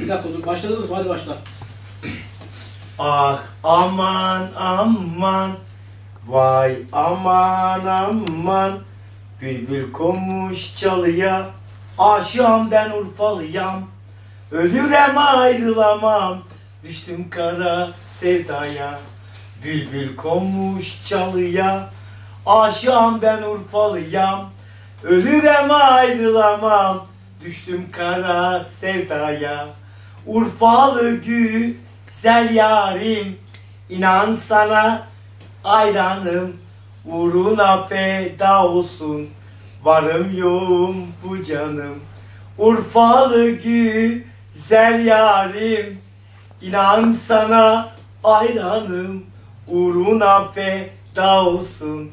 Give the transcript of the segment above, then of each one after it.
Bir dakika dur. Başladınız mı? Hadi başla. Ah aman aman. Vay aman aman. Bülbül konmuş çalıya. Aşığım ben Urfalıyam. Ölürem ayrılamam. Düştüm kara sevdaya. Bülbül konmuş çalıya. Aşığım ben Urfalıyam. Ölürem ayrılamam. Düştüm kara sevdaya Urfalı güzel yarim inan sana ayranım Uğruna feda olsun. Varım yoğum bu canım. Urfalı güzel yarim inan sana ayranım Uğruna feda olsun.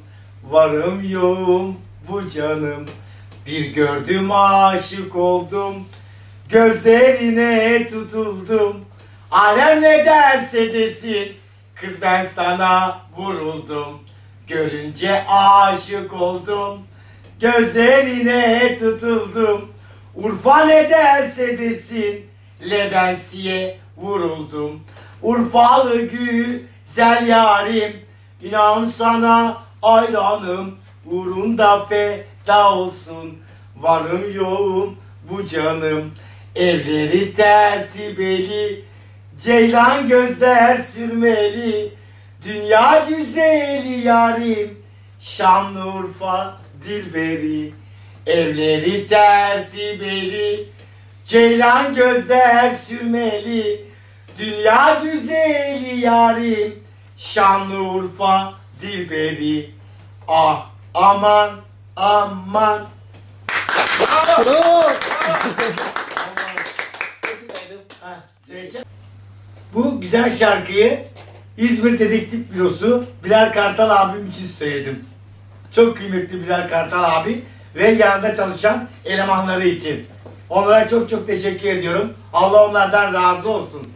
Varım yoğum bu canım. Bir gördüm aşık oldum Gözlerine tutuldum. Alem ne derse desin. Kız ben sana vuruldum. Görünce aşık oldum. Gözlerine tutuldum. Urfa ne derse desin. Lebensiye vuruldum. Urfalı güzel yarim. İnan sana ayranım. Uğrunda feda olsun. Varım yoğum bu canım Evleri tertibeli Ceylan gözler sürmeli. Dünya güzeli yarim Şanlıurfa dilberi. Evleri tertibeli Ceylan gözler sürmeli. Dünya güzeli yarim Şanlıurfa dilberi. Ah aman aman. Bravo. Bu güzel şarkıyı İzmir Dedektif Bürosu Bilal Kartal abim için söyledim. Çok kıymetli Bilal Kartal abi ve yanında çalışan elemanları için. Onlara çok çok teşekkür ediyorum. Allah onlardan razı olsun.